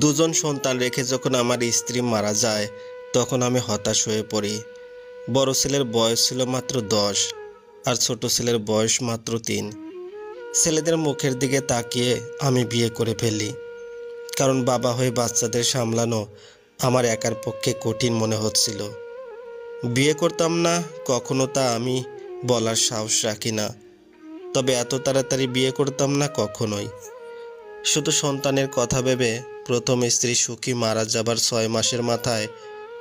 দুজন সন্তান রেখে যখন আমার স্ত্রী মারা যায়, তখন আমি হতাশ হয়ে পড়ি। বড় ছেলের বয়স ছিল মাত্র দশ, আর ছোট ছেলের বয়স মাত্র তিন। ছেলেদের মুখের দিকে তাকিয়ে আমি বিয়ে করে ফেলি, কারণ বাবা হয়ে বাচ্চাদের সামলানো আমার একার পক্ষে কঠিন মনে হচ্ছিল। বিয়ে করতাম না, কখনো তা আমি বলার সাহস রাখি না, তবে এত তাড়াতাড়ি বিয়ে করতাম না কখনোই। শুধু সন্তানের কথা ভেবে প্রথম স্ত্রী সুখী মারা যাবার ছয় মাসের মাথায়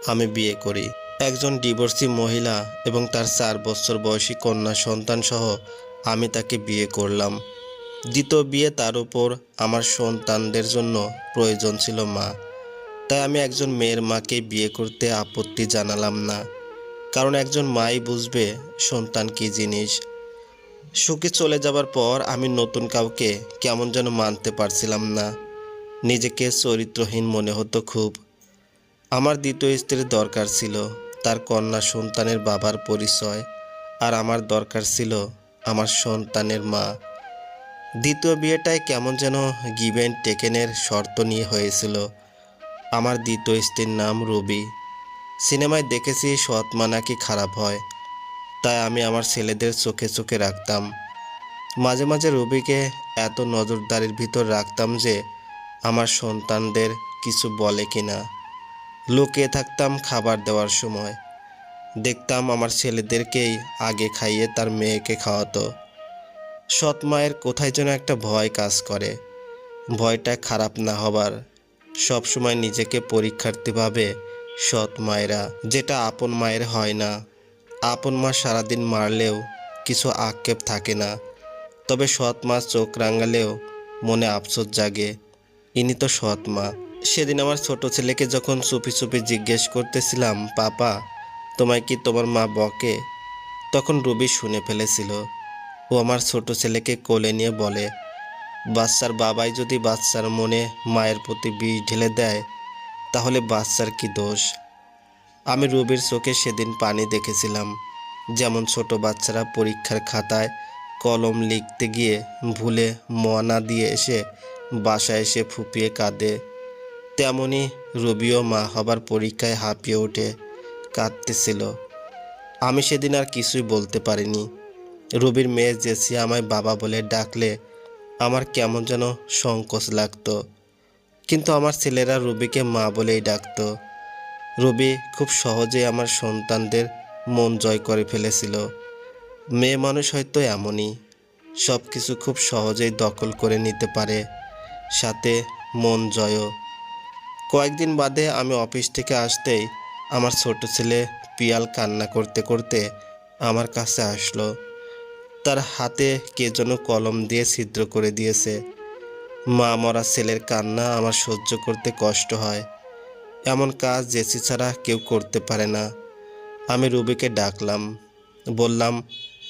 আমি বিয়ে করি। একজন ডিভোর্সি মহিলা এবং তার চার বছর বয়সী কন্যা সন্তান সহ আমি তাকে বিয়ে করলাম। দ্বিতীয় বিয়ে তার উপর আমার সন্তানদের জন্য প্রয়োজন ছিল মা। তাই আমি একজন মেয়ের মাকে বিয়ে করতে আপত্তি জানালাম না। কারণ একজন মাই বুঝবে সন্তান কী জিনিস। সুখী চলে যাবার পর আমি নতুন কাউকে কেমন যেন মানতে পারছিলাম না। নিজেকে চরিত্রহীন মনে হতো খুব। আমার দ্বিতীয় স্ত্রীর দরকার ছিল তার কন্যা সন্তানের বাবার পরিচয় আর আমার দরকার ছিল আমার সন্তানের মা। দ্বিতীয় বিয়েটায় কেমন যেন গিভেন টেকেনের শর্ত নিয়ে হয়েছিল। আমার দ্বিতীয় স্ত্রীর নাম রবি। সিনেমায় দেখেছি সৎ মা নাকি খারাপ হয়। তাই আমি আমার ছেলেদের চোখে চোখে রাখতাম। মাঝে মাঝে রবিকে এত নজরদারির ভিতর রাখতাম যে আমার সন্তানদের কিছু বলে কিনা। লুকিয়ে থাকতাম খাবার দেওয়ার সময়। দেখতাম আমার ছেলেদেরকেই আগে খাইয়ে তার মেয়েকে খাওয়াতো। সৎ মায়ের কোথায় যেন একটা ভয় কাজ করে। ভয়টা খারাপ না হবার। সবসময় নিজেকে পরীক্ষার্থী ভাবে সৎ মায়েরা, যেটা আপন মায়ের হয় না। আপন মা সারাদিন মারলেও কিছু আক্ষেপ থাকে না। তবে সৎ মা চোখ রাঙালেও মনে আফসোস জাগে। ইনি তো সৎ মা। সেদিন আমার ছোট ছেলেকে যখন চুপি চুপি জিজ্ঞেস করতেছিলাম, পাপা, তোমায় কি তোমার মা বকে? তখন রবি শুনে ফেলেছিল। ও আমার ছোট ছেলেকে কোলে নিয়ে বলে, বাচ্চার বাবাই যদি বাচ্চার মনে মায়ের প্রতি বিষ ঢেলে দেয়, তাহলে বাচ্চার কি দোষ? আমি রবির চোখে সেদিন পানি দেখেছিলাম। যেমন ছোট বাচ্চারা পরীক্ষার খাতায় কলম লিখতে গিয়ে ভুলে মনা দিয়ে এসে বাসায় এসে ফুপিয়ে কাঁদে। তেমনি রবিও মা হবার পরীক্ষায় হাঁপিয়ে ওঠে কাঁদতেছিল। আমি সেদিন আর কিছুই বলতে পারিনি। রবির মেয়ে জেসি আমায় বাবা বলে ডাকলে আমার কেমন যেন সংকোচ লাগতো। কিন্তু আমার ছেলেরা রবিকে মা বলেই ডাকতো। রবি খুব সহজেই আমার সন্তানদের মন জয় করে ফেলেছিল। মেয়ে মানুষ হয়তো এমনই সব কিছু খুব সহজেই দখল করে নিতে পারে, সাথে মন জয়ও। কয়েকদিন বাদে আমি অফিস থেকে আসতেই আমার ছোট ছেলে পিয়াল কান্না করতে করতে আমার কাছে আসলো। তার হাতে কে যেন কলম দিয়ে ছিদ্র করে দিয়েছে। মা মরা ছেলের কান্না আমার সহ্য করতে কষ্ট হয়। এমন কাজ জেসি ছাড়া কেউ করতে পারে না। আমি রুবিকে ডাকলাম। বললাম,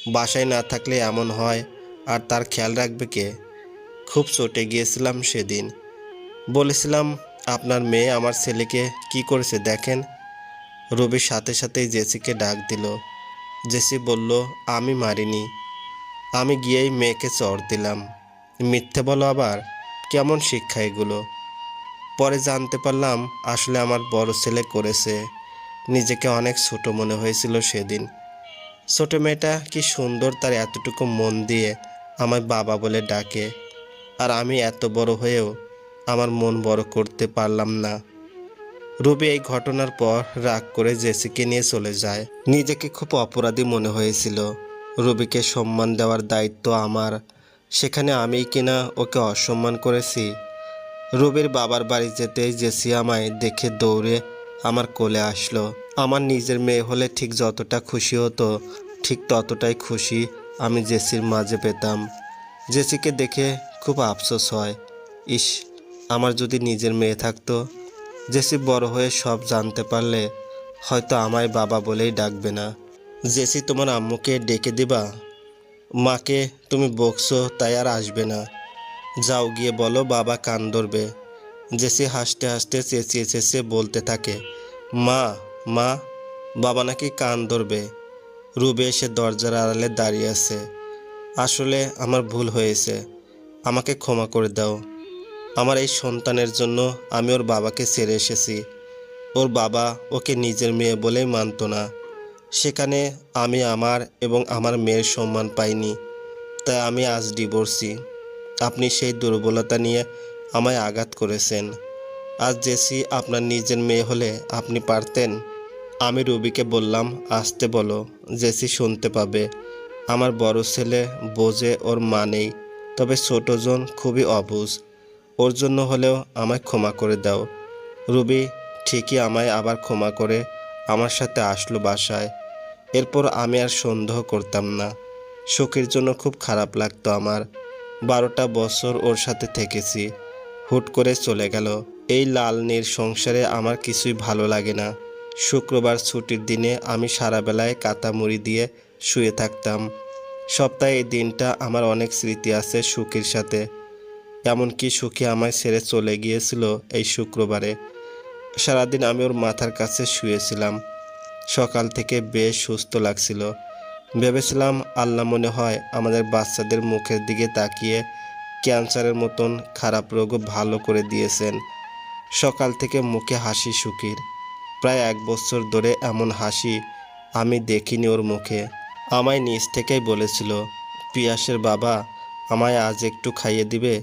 বাসায় না থাকলে এমন হয়, আর তার খেয়াল রাখবে কে? খুব চটে গিয়েছিলাম সেদিন। বলেছিলাম, আপনার মেয়ে আমার ছেলেকে কি করেছে দেখেন? রবির সাথে সাথেই জেসিকে ডাক দিল। জেসি বলল, আমি মারিনি। আমি গিয়েই মেয়েকে চড় দিলাম। মিথ্যে বলো আবার, কেমন শিক্ষা এগুলো? পরে জানতে পারলাম আসলে আমার বড় ছেলে করেছে। নিজেকে অনেক ছোট মনে হয়েছিল সেদিন। ছোট মেয়েটা কি সুন্দর তার এতটুকু মন দিয়ে আমায় বাবা বলে ডাকে। আর আমি এত বড় হয়েও আমার মন বড় করতে পারলাম না। রুবি এই ঘটনার পর রাগ করে জেসিকে নিয়ে চলে যায়। নিজেকে খুব অপরাধী মনে হয়েছিল। রুবিকে সম্মান দেওয়ার দায়িত্ব আমার। সেখানে আমি কিনা ওকে অসম্মান করেছি? রবির বাবার বাড়ি যেতেই জেসি আমায় দেখে দৌড়ে আমার কোলে আসলো। আমার নিজের মেয়ে হলে ঠিক যতটা খুশি হতো, ঠিক ততটাই খুশি আমি জেসির মাঝে পেতাম। জেসিকে দেখে খুব আফসোস হয়। ইস, আমার যদি নিজের মেয়ে থাকতো, জেসি বড় হয়ে সব জানতে পারলে হয়তো আমায় বাবা বলেই ডাকবে না। জেসি তোমার আম্মুকে ডেকে দিবা? মাকে তুমি বকছো, তাই আর আসবে না। যাও গিয়ে বলো বাবা কান ধরবে। জেসি হাসতে হাসতে চেঁচিয়ে চেঁচিয়ে বলতে থাকে, মা মা, বাবা নাকি কান ধরবে? রুবে এসে দরজার আড়ালে দাঁড়িয়ে আছে। আসলে আমার ভুল হয়েছে, আমাকে ক্ষমা করে দাও। আমার এই সন্তানের জন্য আমি ওর বাবাকে ছেড়ে এসেছি। ওর বাবা ওকে নিজের মেয়ে বলেই মানতো না। সেখানে আমি আমার এবং আমার মেয়ের সম্মান পাইনি, তাই আমি আজ ডিভোর্সি আপনি সেই দুর্বলতা নিয়ে আমায় আঘাত করেছেন। আজ জেসি আপনার নিজের মেয়ে হলে আপনি পারতেন। আমি রুবিকে বললাম, আসতে বলো, জেসি শুনতে পাবে। আমার বড় ছেলে বোঝে ওর মা নেই, তবে ছোটজন খুবই অবুঝ। ওর জন্য হলেও আমায় ক্ষমা করে দাও। রুবি ঠিকই আমায় আবার ক্ষমা করে আমার সাথে আসলো বাসায়। এরপর আমি আর সন্দেহ করতাম না। শোকের জন্য খুব খারাপ লাগতো আমার। বারোটা বছর ওর সাথে থেকেছি। হুট করে চলে গেল। এই লাল নীর সংসারে আমার কিছুই ভালো লাগে না। শুক্রবার ছুটির দিনে আমি সারা বেলায় কাতা মুড়ি দিয়ে শুয়ে থাকতাম। সপ্তাহে এই দিনটা আমার অনেক স্মৃতি আছে সুখীর সাথে। এমনকি সুখী আমায় ছেড়ে চলে গিয়েছিল এই শুক্রবারে। সারাদিন আমি ওর মাথার কাছে শুয়েছিলাম। সকাল থেকে বেশ সুস্থ লাগছিল। ভেবেছিলাম আল্লাহ মনে হয় আমাদের বাচ্চাদের মুখের দিকে তাকিয়ে ক্যান্সারের মতন খারাপ রোগও ভালো করে দিয়েছেন। সকাল থেকে মুখে হাসি সুখীর। প্রায় এক বছর ধরে এমন হাসি আমি দেখিনি ওর মুখে। আমায় নিজ থেকেই বলেছিল, পিয়াসের বাবা আমায় আজ একটু খাইয়ে দিবে,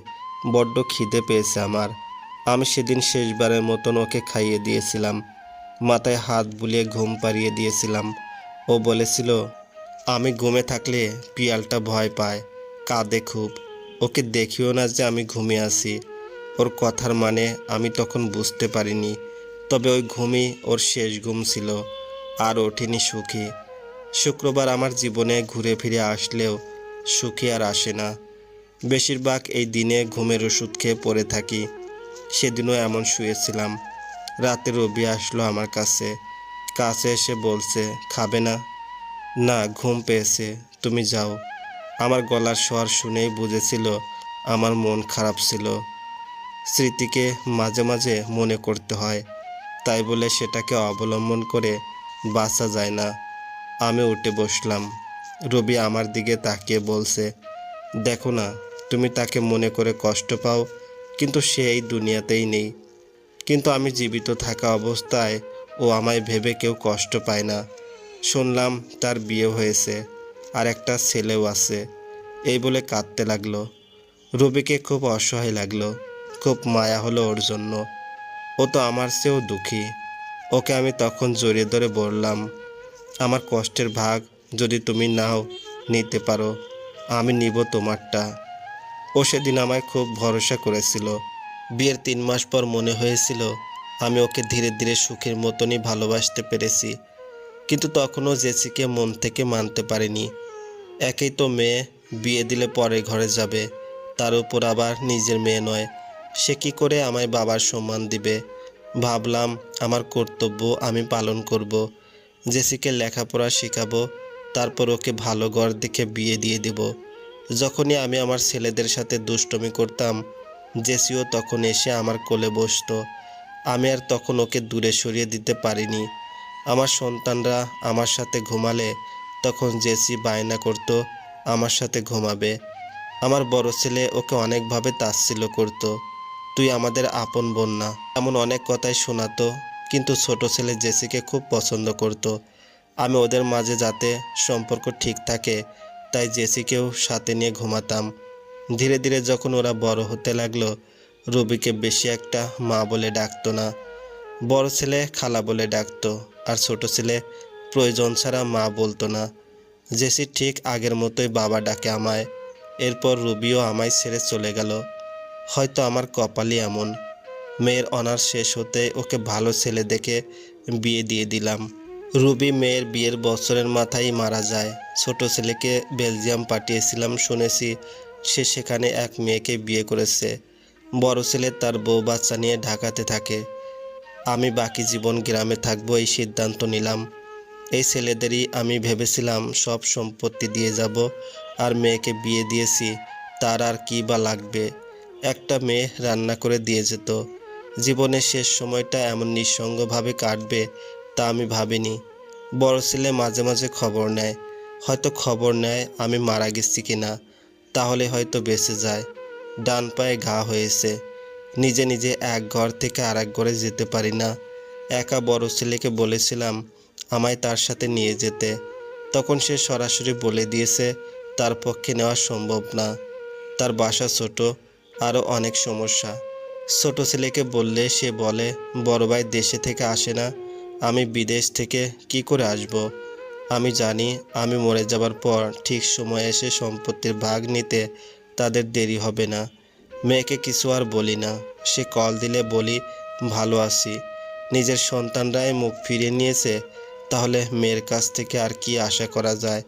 বড্ড খিদে পেয়েছে আমার। আমি সেদিন শেষবারের মতন ওকে খাইয়ে দিয়েছিলাম। মাথায় হাত বুলিয়ে ঘুম পাড়িয়ে দিয়েছিলাম। ও বলেছিল আমি ঘুমে থাকলে পিয়ালটা ভয় পায়, কাঁদে খুব। ওকে দেখিও না যে আমি ঘুমিয়ে আছি। ওর কথার মানে আমি তখন বুঝতে পারিনি, তবে ওই ঘুমই ওর শেষ ঘুম ছিল, আর ওঠেনি সুখী। শুক্রবার আমার জীবনে ঘুরে ফিরে আসলেও সুখী আর আসে না। বেশিরভাগ এই দিনে ঘুমের ওষুধ খেয়ে পড়ে থাকি, সেদিনও এমন শুয়েছিলাম। রাতে রবি আসলো আমার কাছে কাছে এসে বলছে, খাবে না? না, ঘুম পেয়েছে, তুমি যাও। আমার গলার স্বর শুনেই বুঝেছিল আমার মন খারাপ ছিল। স্মৃতিকে মাঝে মাঝে মনে করতে হয়, তাই বলে সেটাকে অবলম্বন করে বাঁচা যায় না। আমি উঠে বসলাম। রবি আমার দিকে তাকিয়ে বলছে, দেখো না, তুমি তাকে মনে করে কষ্ট পাও, কিন্তু সে এই দুনিয়াতেই নেই। কিন্তু আমি জীবিত থাকা অবস্থায় ও আমায় ভেবে কেউ কষ্ট পায় না। শুনলাম তার বিয়ে হয়েছে, আর একটা ছেলেও আছে। এই বলে কাঁদতে লাগল। রবিকে খুব অসহায় লাগল, খুব মায়া হলো ওর জন্য। ও তো আমার চেয়েও দুঃখী। ওকে আমি তখন জড়িয়ে ধরে বললাম, আমার কষ্টের ভাগ যদি তুমি নাও, নিতে পারো, আমি নিব তোমারটা। ও সেদিন আমায় খুব ভরসা করেছিল। বিয়ের তিন মাস পর মনে হয়েছিল, আমি ওকে ধীরে ধীরে সুখের মতনই ভালোবাসতে পেরেছি। কিন্তু তখনও জেসিকে মন থেকে মানতে পারিনি। একেই তো মেয়ে, বিয়ে দিলে পরে ঘরে যাবে। তার উপর আবার নিজের মেয়ে নয়। সে কি করে আমায় বাবার সম্মান দিবে? ভাবলাম, আমার কর্তব্য আমি পালন করব। জেসিকে লেখাপড়া শেখাবো, তারপর ওকে ভালো ঘর দেখে বিয়ে দিয়ে দেব। যখনই আমি আমার ছেলেদের সাথে দুষ্টমি করতাম, জেসিও তখন এসে আমার কোলে বসতো। আমি আর তখন ওকে দূরে সরিয়ে দিতে পারিনি। আমার সন্তানরা আমার সাথে ঘুমালে তখন জেসি বায়না করতো, আমার সাথে ঘুমাবে। আমার বড় ছেলে ওকে অনেকভাবে তাচ্ছিল্য করতো। তুই আমাদের আপন বোন না। এমন অনেক কথাই শোনাতো, কিন্তু ছোট ছেলে জেসিকে খুব পছন্দ করত। আমি ওদের মাঝে যাতে সম্পর্ক ঠিক থাকে, তাই জেসিকেও সাথে নিয়ে ঘুমাতাম। ধীরে ধীরে যখন ওরা বড় হতে লাগল, রবিকে বেশি একটা মা বলে ডাকতো না, বড় ছেলে খালা বলে ডাকতো। আর ছোট ছেলে প্রয়োজন ছাড়া মা বলতো না। জেসি ঠিক আগের মতোই বাবা ডাকে আমায়। এরপর রুবিও আমায় ছেড়ে চলে গেল। হয়তো আমার কপালই এমন। মেয়ের অনার্স শেষ হতে ওকে ভালো ছেলে দেখে বিয়ে দিয়ে দিলাম। রুবি মেয়ের বিয়ের বছরের মাথায় মারা যায়। ছোট ছেলেকে বেলজিয়াম পাঠিয়েছিলাম শুনেছি। সে সেখানে এক মেয়েকে বিয়ে করেছে। বড় ছেলে তার বউ বাচ্চা নিয়ে ঢাকাতে থাকে। আমি বাকি জীবন গ্রামে থাকব এই সিদ্ধান্ত নিলাম। এই ছেলেদেরই আমি ভেবেছিলাম সব সম্পত্তি দিয়ে যাব আর মেয়েকে বিয়ে দিয়েছি, তার আর কী বা লাগবে? একটা মেয়ে রান্না করে দিয়ে যেত। জীবনের শেষ সময়টা এমন নিঃসঙ্গভাবে কাটবে তা আমি ভাবিনি। বড় ছেলে মাঝে মাঝে খবর নেয়। হয়তো খবর নেয় আমি মারা গেছি কিনা, তাহলে হয়তো বেঁচে যায়। ডান পায়ে ঘা হয়েছে। নিজে নিজে এক ঘর থেকে আরেক ঘরে যেতে পারি না। একা বড় ছেলেকে বলেছিলাম আমায় তার সাথে নিয়ে যেতে। তখন সে সরাসরি বলে দিয়েছে, তার পক্ষে নেওয়া সম্ভব না। তার বাসা ছোট, আরও অনেক সমস্যা। ছোট ছেলেকে বললে সে বলে, বড় ভাই দেশে থেকে আসে না, আমি বিদেশ থেকে কি করে আসব? আমি জানি আমি মরে যাবার পর ঠিক সময় এসে সম্পত্তির ভাগ নিতে তাদের দেরি হবে না। মেয়েকে কিছু আর বলি না। সে কল দিলে বলি, ভালো আছি। নিজের সন্তানরাই মুখ ফিরিয়ে নিয়েছে। তাহলে মেয়ের কাছ থেকে আর কি আশা করা যায়?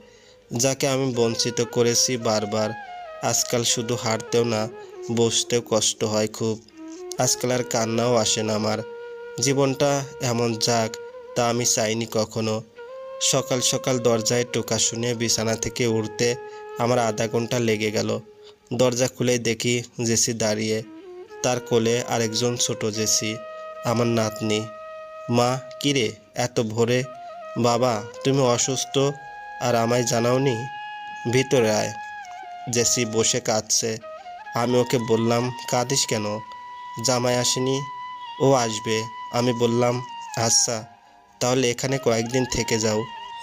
যাকে আমি বঞ্চিত করেছি বারবার। আজকাল শুধু হাঁটতেও না, বসতেও কষ্ট হয় খুব। আজকাল আর কান্নাও আসে না আমার। জীবনটা এমন যাক, তা আমি চাইনি কখনো। সকাল সকাল দরজায় টোকা শুনে বিছানা থেকে উঠতে আমার আধা ঘণ্টা লেগে গেল। দরজা খুলে দেখি জেসি দাঁড়িয়ে। তার কোলে আরেকজন ছোট জেসি, আমার নাতনি। মা কিরে এত ভোরে? বাবা, তুমি অসুস্থ? আর আমায় জানাওনি? ভিতরে আয়। জেসি বসে কাঁদছে। আমি ওকে বললাম, কাঁদিস কেন? জামাই আসেনি? ও আসবে। আমি বললাম আচ্ছা তাহলে এখানে কয়েকদিন থেকে যাও।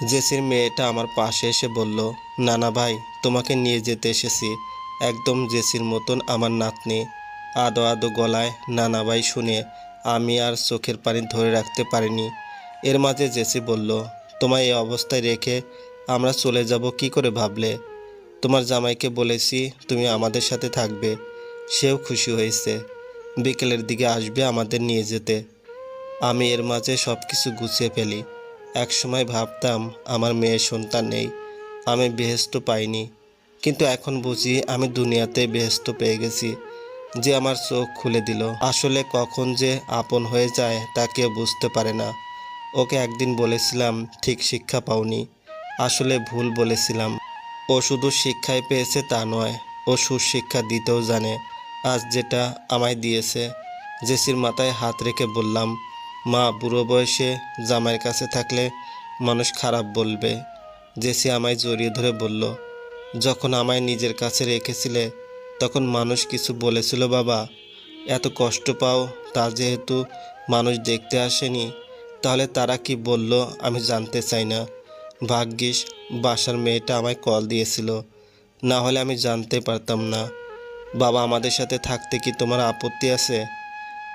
জেসির মেয়েটা আমার পাশে এসে বলল, নানা ভাই, তোমাকে নিয়ে যেতে এসেছি। একদম জেসির মতন আমার নাতনি আদো আদো গলায় নানা ভাই শুনে আমি আর চোখের পানি ধরে রাখতে পারিনি। এর মাঝে জেসি বলল, তোমায় এই অবস্থায় রেখে আমরা চলে যাব কি করে ভাবলে? তোমার জামাইকে বলেছি তুমি আমাদের সাথে থাকবে। সেও খুশি হয়েছে। বিকেলের দিকে আসবে আমাদের নিয়ে যেতে। আমি এর মাঝে সব কিছু গুছিয়ে ফেলি। এক সময় ভাবতাম আমার মেয়ের সন্তান নেই। আমি বেহেস্ত পাইনি। কিন্তু এখন বুঝি আমি দুনিয়াতে ব্যস্ত পেয়ে গেছি, যে আমার চোখ খুলে দিল। আসলে কখন যে আপন হয়ে যায় তা কেউ বুঝতে পারে না। ওকে একদিন বলেছিলাম, ঠিক শিক্ষা পাওনি। আসলে ভুল বলেছিলাম। ও শুধু শিক্ষায় পেয়েছে তা নয়, ও সুশিক্ষা দিতেও জানে। আজ যেটা আমায় দিয়েছে, জেসির মাথায় হাত রেখে বললাম, মা, বুড়ো বয়সে জামাইয়ের কাছে থাকলে মানুষ খারাপ বলবে। জেসি আমায় জড়িয়ে ধরে বলল যখন আমায় নিজের কাছে রেখেছিলে, তখন মানুষ কিছু বলেছিল, বাবা, এত কষ্ট পাও তা যেহেতু মানুষ দেখতে আসেনি, তাহলে তারা কি বলল আমি জানতে চাই না। ভাগ্যিস, বাসার মেয়েটা আমায় কল দিয়েছিল, না হলে আমি জানতে পারতাম না। বাবা, আমাদের সাথে থাকতে কি তোমার আপত্তি আছে?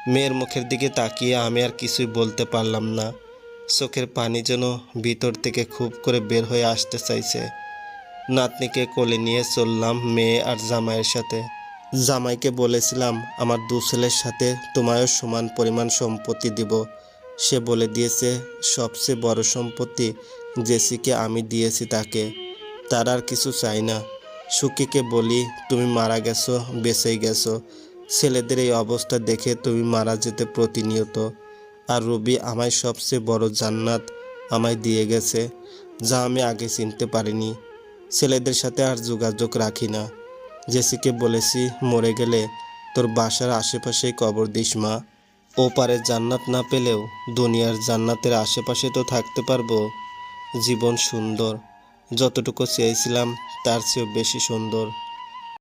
মেয়ের মুখের দিকে তাকিয়ে আমি আর কিছুই বলতে পারলাম না। চোখের পানি যেন ভিতর থেকে খুব করে বের হয়ে আসতে চাইছে। নাতনিকে কোলে নিয়ে চললাম মেয়ে আর জামাইয়ের সাথে। জামাইকে বলেছিলাম, আমার দু ছেলের সাথে তোমায়ও সমান পরিমাণ সম্পত্তি দিব। সে বলে দিয়েছে, সবচেয়ে বড় সম্পত্তি জেসিকে আমি দিয়েছি তাকে। তার আর কিছু চাই না। সুকিকে বলি, তুমি মারা গেছো, বেঁচেই গেছো। ছেলেদের এই অবস্থা দেখে তুমি মারা যেতে প্রতিনিয়ত। আর রবি আমায় সবচেয়ে বড় জান্নাত আমায় দিয়ে গেছে, যা আমি আগে চিনতে পারিনি। ছেলেদের সাথে আর যোগাযোগ রাখি না। জেসিকে বলেছি, মরে গেলে তোর বাসার আশেপাশেই কবর দিস, মা। ও পারে জান্নাত না পেলেও দুনিয়ার জান্নাতের আশেপাশে তো থাকতে পারব। জীবন সুন্দর। যতটুকু চেয়েছিলাম তার চেয়েও বেশি সুন্দর।